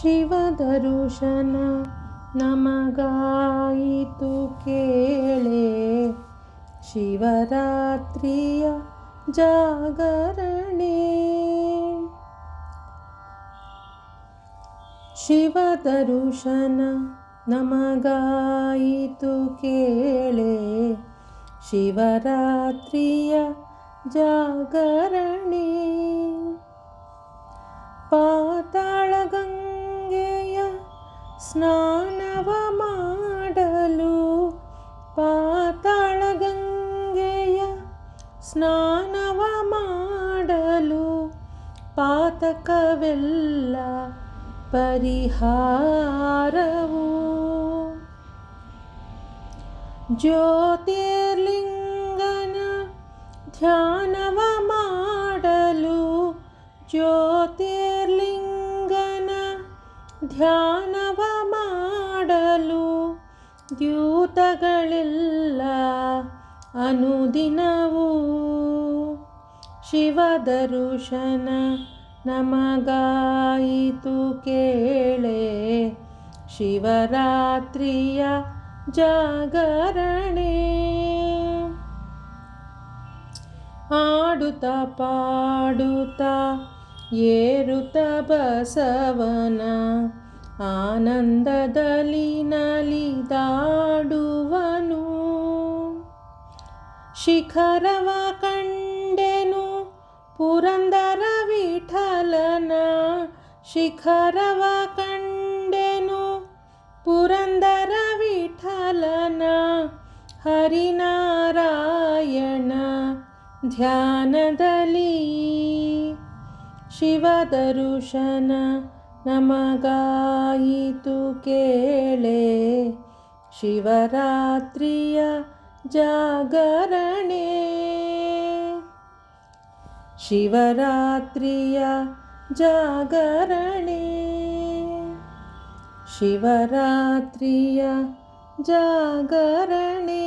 ಶಿವದರುಶನ ನಮಗಾಯಿತು ಕೇಳೆ ಶಿವರಾತ್ರಿಯ ಜಾಗರಣೆ ಶಿವದರುಶನ ನಮಗಾಯಿತು ಕೇಳೆ ಶಿವರಾತ್ರಿಯ ಜಾಗರಣೆ ಪಾತಾಳ ಗಂಗೆಯ ಸ್ನಾನವ ಮಾಡಲು ಪಾತಾಳ ಗಂಗೆಯ ಸ್ನಾನವ ಮಾಡಲು ಪಾತಕವೆಲ್ಲ ಪರಿಹಾರವು ಜ್ಯೋತಿರ್ಲಿಂಗನ ಧ್ಯಾನವ ಮಾಡಲು ಜ್ಯೋತಿರ್ಲಿಂಗನ ಧ್ಯಾನವ ಮಾಡಲು ದ್ಯೂತಗಳೆಲ್ಲ ಅನುದಿನವೂ. ಶಿವದರುಶನ ನಮಗಾಯಿತು ಕೇಳೆ ಶಿವರಾತ್ರಿಯ ಜಾಗರಣೆ. ಆಡುತ್ತ ಪಾಡುತ್ತ ಏರುತ್ತ ಬಸವನ ಆನಂದದಲ್ಲಿ ನಲಿದಾಡುವನು ಶಿಖರವ ಕಂಡೆನು ಪುರಂದರ ವಿಠಲನ ಶಿಖರವ ಕಂಡೆನು ಪುರಂದರ ವಿಠಲನ ಹರಿನಾರಾಯಣ ಧ್ಯಾನದಲ್ಲಿ ಶಿವದರುಶನ ನಮಗಾಯಿತು ಕೇಳೆ ಶಿವರಾತ್ರಿಯ ಜಾಗರಣೆ ಶಿವರಾತ್ರಿಯ ಜಾಗರಣೆ ಶಿವರಾತ್ರಿಯ ಜಾಗರಣೆ